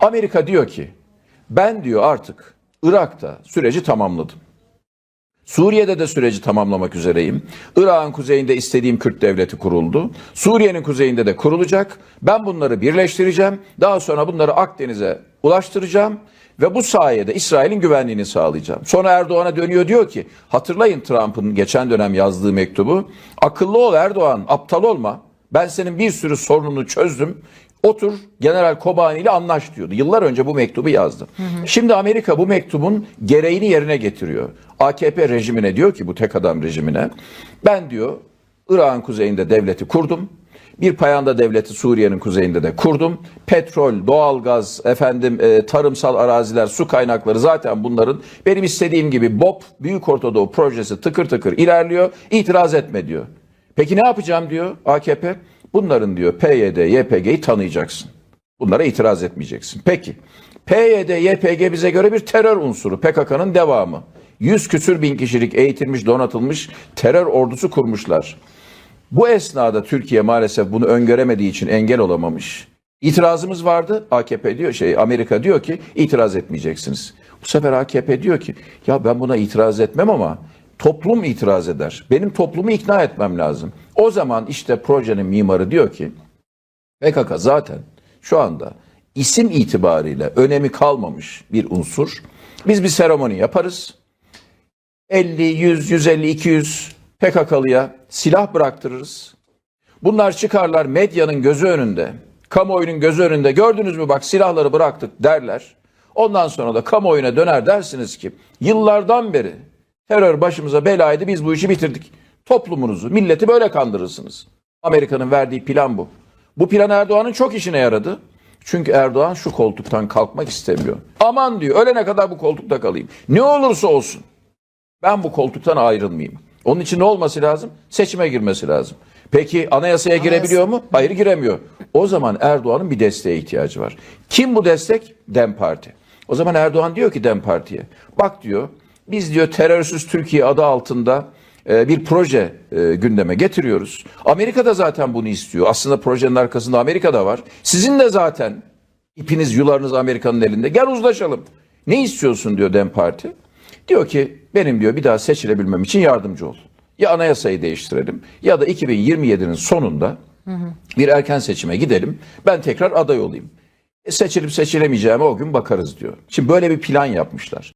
Amerika diyor ki ben diyor artık Irak'ta süreci tamamladım. Suriye'de de süreci tamamlamak üzereyim. Irak'ın kuzeyinde istediğim Kürt devleti kuruldu. Suriye'nin kuzeyinde de kurulacak. Ben bunları birleştireceğim. Daha sonra bunları Akdeniz'e ulaştıracağım ve bu sayede İsrail'in güvenliğini sağlayacağım. Sonra Erdoğan'a dönüyor diyor ki hatırlayın Trump'ın geçen dönem yazdığı mektubu. Akıllı ol Erdoğan, aptal olma. Ben senin bir sürü sorununu çözdüm. Otur General Kobani ile anlaş diyordu. Yıllar önce bu mektubu yazdı. Şimdi Amerika bu mektubun gereğini yerine getiriyor. AKP rejimine diyor ki bu tek adam rejimine ben diyor Irak'ın kuzeyinde devleti kurdum. Bir payanda devleti Suriye'nin kuzeyinde de kurdum. Petrol, doğalgaz, efendim e, tarımsal araziler, su kaynakları zaten bunların benim istediğim gibi BOP Büyük Ortadoğu projesi tıkır tıkır ilerliyor. İtiraz etme diyor. Peki ne yapacağım diyor AKP? Bunların diyor PYD, YPG'yi tanıyacaksın. Bunlara itiraz etmeyeceksin. Peki. PYD, YPG bize göre bir terör unsuru. PKK'nın devamı. Yüz küsür bin kişilik eğitilmiş, donatılmış terör ordusu kurmuşlar. Bu esnada Türkiye maalesef bunu öngöremediği için engel olamamış. İtirazımız vardı. AKP diyor şey Amerika diyor ki itiraz etmeyeceksiniz. Bu sefer AKP diyor ki ya ben buna itiraz etmem ama toplum itiraz eder. Benim toplumu ikna etmem lazım. O zaman işte projenin mimarı diyor ki PKK zaten şu anda isim itibariyle önemi kalmamış bir unsur. Biz bir seremoni yaparız. 50, 100, 150, 200 PKK'lıya silah bıraktırırız. Bunlar çıkarlar medyanın gözü önünde, kamuoyunun gözü önünde gördünüz mü bak silahları bıraktık derler. Ondan sonra da kamuoyuna döner dersiniz ki yıllardan beri terör başımıza belaydı biz bu işi bitirdik. Toplumunuzu, milleti böyle kandırırsınız. Amerika'nın verdiği plan bu. Bu plan Erdoğan'ın çok işine yaradı. Çünkü Erdoğan şu koltuktan kalkmak istemiyor. Aman diyor ölene kadar bu koltukta kalayım. Ne olursa olsun ben bu koltuktan ayrılmayayım. Onun için ne olması lazım? Seçime girmesi lazım. Peki anayasaya girebiliyor mu? Hayır giremiyor. O zaman Erdoğan'ın bir desteğe ihtiyacı var. Kim bu destek? Dem Parti. O zaman Erdoğan diyor ki Dem Parti'ye bak diyor biz diyor terörsüz Türkiye adı altında e, bir proje e, gündeme getiriyoruz. Amerika da zaten bunu istiyor. Aslında projenin arkasında Amerika da var. Sizin de zaten ipiniz yularınız Amerika'nın elinde. Gel uzlaşalım. Ne istiyorsun diyor Dem Parti. Diyor ki benim diyor bir daha seçilebilmem için yardımcı ol. Ya anayasayı değiştirelim ya da 2027'nin sonunda bir erken seçime gidelim. Ben tekrar aday olayım. E, seçilip seçilemeyeceğime o gün bakarız diyor. Şimdi böyle bir plan yapmışlar.